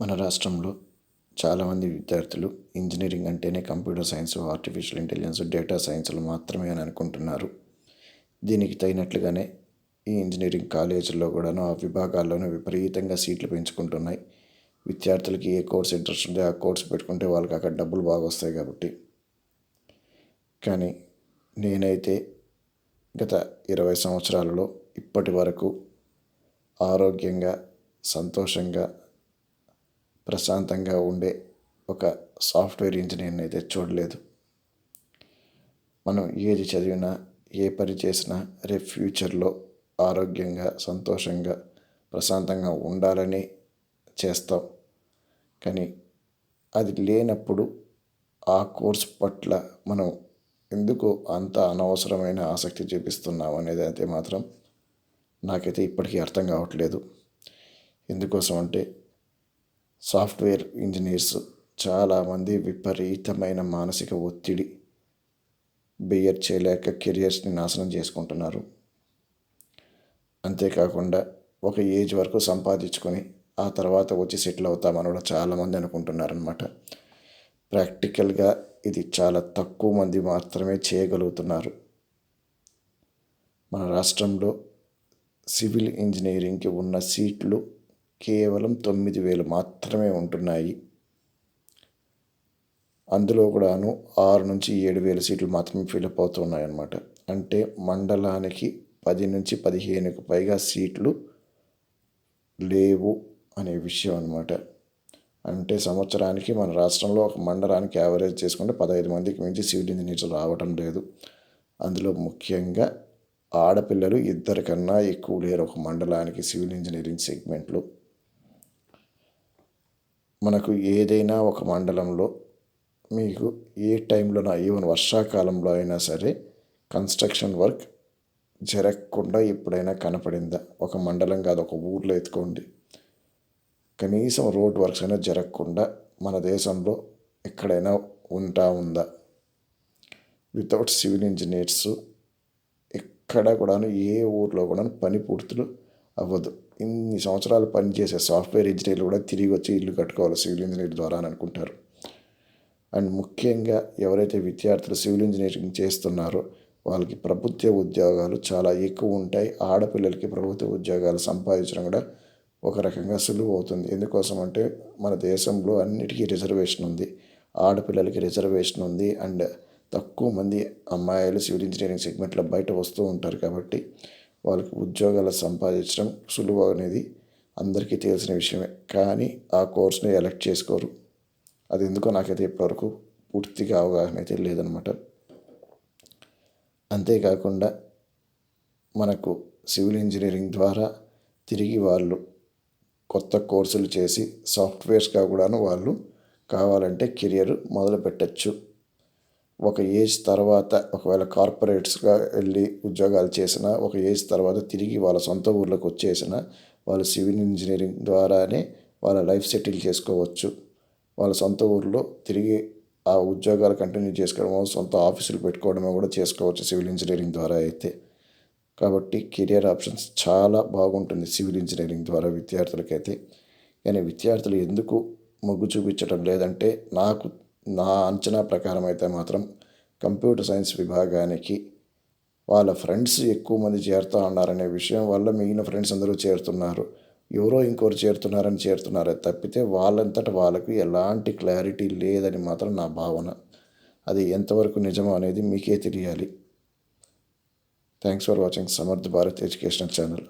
మన రాష్ట్రంలో చాలామంది విద్యార్థులు ఇంజనీరింగ్ అంటేనే computer science artificial intelligence data సైన్స్లు మాత్రమే అని అనుకుంటున్నారు. దీనికి తగినట్లుగానే ఈ ఇంజనీరింగ్ కాలేజీల్లో కూడాను ఆ విభాగాల్లోనూ విపరీతంగా సీట్లు పెంచుకుంటున్నాయి. విద్యార్థులకి ఏ కోర్స్ ఇంట్రెస్ట్ ఉంటే ఆ కోర్స్ పెట్టుకుంటే వాళ్ళకి అక్కడ డబ్బులు బాగా వస్తాయి కాబట్టి. కానీ నేనైతే గత ఇరవై సంవత్సరాలలో ఇప్పటి వరకు ఆరోగ్యంగా సంతోషంగా ప్రశాంతంగా ఉండే ఒక సాఫ్ట్వేర్ ఇంజనీర్ని అయితే చూడలేదు. మనం ఏది చదివినా ఏ పని చేసినా రేపు ఫ్యూచర్లో ఆరోగ్యంగా సంతోషంగా ప్రశాంతంగా ఉండాలని చేస్తాం. కానీ అది లేనప్పుడు ఆ కోర్స్ పట్ల మనం ఎందుకు అంత అనవసరమైన ఆసక్తి చూపిస్తున్నాం అనేది అయితే మాత్రం నాకైతే ఇప్పటికీ అర్థం కావట్లేదు. ఎందుకోసం అంటే సాఫ్ట్వేర్ ఇంజనీర్స్ చాలామంది విపరీతమైన మానసిక ఒత్తిడి బియర్ చేయలేక కెరియర్స్ని నాశనం చేసుకుంటున్నారు. అంతేకాకుండా ఒక ఏజ్ వరకు సంపాదించుకొని ఆ తర్వాత వచ్చి సెటిల్ అవుతామని కూడా చాలామంది అనుకుంటున్నారనమాట ప్రాక్టికల్గా ఇది చాలా తక్కువ మంది మాత్రమే చేయగలుగుతున్నారు. మన రాష్ట్రంలో సివిల్ ఇంజనీరింగ్కి ఉన్న సీట్లు కేవలం తొమ్మిది వేలు మాత్రమే ఉంటున్నాయి. అందులో కూడాను ఆరు నుంచి ఏడు వేల సీట్లు మాత్రమే ఫిలప్ అవుతున్నాయి అన్నమాట. అంటే మండలానికి పది నుంచి పదిహేనుకు పైగా సీట్లు లేవు అనే విషయం అనమాట అంటే సంవత్సరానికి మన రాష్ట్రంలో ఒక మండలానికి యావరేజ్ చేసుకుంటే పదహైదు మందికి మించి సివిల్ ఇంజనీర్స్ రావటం లేదు. అందులో ముఖ్యంగా ఆడపిల్లలు ఇద్దరికన్నా ఎక్కువ లేరు ఒక మండలానికి సివిల్ ఇంజనీరింగ్ సెగ్మెంట్లో మనకు ఏదైనా ఒక మండలంలో మీకు ఏ టైంలోనా ఈవెన్ వర్షాకాలంలో అయినా సరే కన్స్ట్రక్షన్ వర్క్ జరగకుండా ఎప్పుడైనా కనపడిందా? ఒక మండలం కాదు ఒక ఊర్లో ఎత్తుకోండి. కనీసం రోడ్ వర్క్స్ అయినా జరగకుండా మన దేశంలో ఎక్కడైనా ఉంటా ఉందా? వితౌట్ సివిల్ ఇంజనీర్స్ ఎక్కడ కూడాను ఏ ఊర్లో కూడా పని పూర్తులు అవ్వదు. ఇన్ని సంవత్సరాలు పనిచేసే సాఫ్ట్వేర్ ఇంజనీర్లు కూడా తిరిగి వచ్చి ఇల్లు కట్టుకోవాలి సివిల్ ఇంజనీర్ ద్వారా అని అనుకుంటారు. అండ్ ముఖ్యంగా ఎవరైతే విద్యార్థులు సివిల్ ఇంజనీరింగ్ చేస్తున్నారో వాళ్ళకి ప్రభుత్వ ఉద్యోగాలు చాలా ఎక్కువ ఉంటాయి. ఆడపిల్లలకి ప్రభుత్వ ఉద్యోగాలు సంపాదించడం కూడా ఒక రకంగా సులువు అవుతుంది. ఎందుకోసం అంటే మన దేశంలో అన్నిటికీ రిజర్వేషన్ ఉంది. ఆడపిల్లలకి రిజర్వేషన్ ఉంది. అండ్ తక్కువ మంది అమ్మాయిలు సివిల్ ఇంజనీరింగ్ సెగ్మెంట్లో బయట వస్తూ ఉంటారు కాబట్టి వాళ్ళకి ఉద్యోగాలు సంపాదించడం సులువు అనేది అందరికీ తెలిసిన విషయమే. కానీ ఆ కోర్స్ని ఎలక్ట్ చేసుకోరు. అది ఎందుకో నాకైతే ఇప్పటివరకు పూర్తిగా అవగాహన అయితే లేదనమాట. అంతేకాకుండా మనకు సివిల్ ఇంజనీరింగ్ ద్వారా తిరిగి వాళ్ళు కొత్త కోర్సులు చేసి సాఫ్ట్వేర్స్గా కూడాను వాళ్ళు కావాలంటే కెరియర్ మొదలు పెట్టచ్చు ఒక ఏజ్ తర్వాత ఒకవేళ కార్పొరేట్స్గా వెళ్ళి ఉద్యోగాలు చేసిన ఒక ఏజ్ తర్వాత తిరిగి వాళ్ళ సొంత ఊర్లోకి వచ్చేసిన వాళ్ళు సివిల్ ఇంజనీరింగ్ ద్వారానే వాళ్ళ లైఫ్ సెటిల్ చేసుకోవచ్చు. వాళ్ళ సొంత ఊర్లో తిరిగి ఆ ఉద్యోగాలు కంటిన్యూ చేసుకోవడమో సొంత ఆఫీసులు పెట్టుకోవడమో కూడా చేసుకోవచ్చు సివిల్ ఇంజనీరింగ్ ద్వారా అయితే. కాబట్టి కెరియర్ ఆప్షన్స్ చాలా బాగుంటుంది సివిల్ ఇంజనీరింగ్ ద్వారా విద్యార్థులకైతే. కానీ విద్యార్థులు ఎందుకు మొగ్గు చూపించడం లేదంటే నాకు నా అంచనా ప్రకారం అయితే మాత్రం కంప్యూటర్ సైన్స్ విభాగానికి వాళ్ళ ఫ్రెండ్స్ ఎక్కువ మంది చేరుతూ ఉన్నారనే విషయం వల్ల మిగిలిన ఫ్రెండ్స్ అందరూ చేరుతున్నారు. ఎవరో ఇంకోరు చేరుతున్నారని చేరుతున్నారే తప్పితే వాళ్ళంతట వాళ్ళకు ఎలాంటి క్లారిటీ లేదని మాత్రం నా భావన. అది ఎంతవరకు నిజమో అనేది మీకే తెలియాలి. Thanks for watching Samarth Bharat educational channel.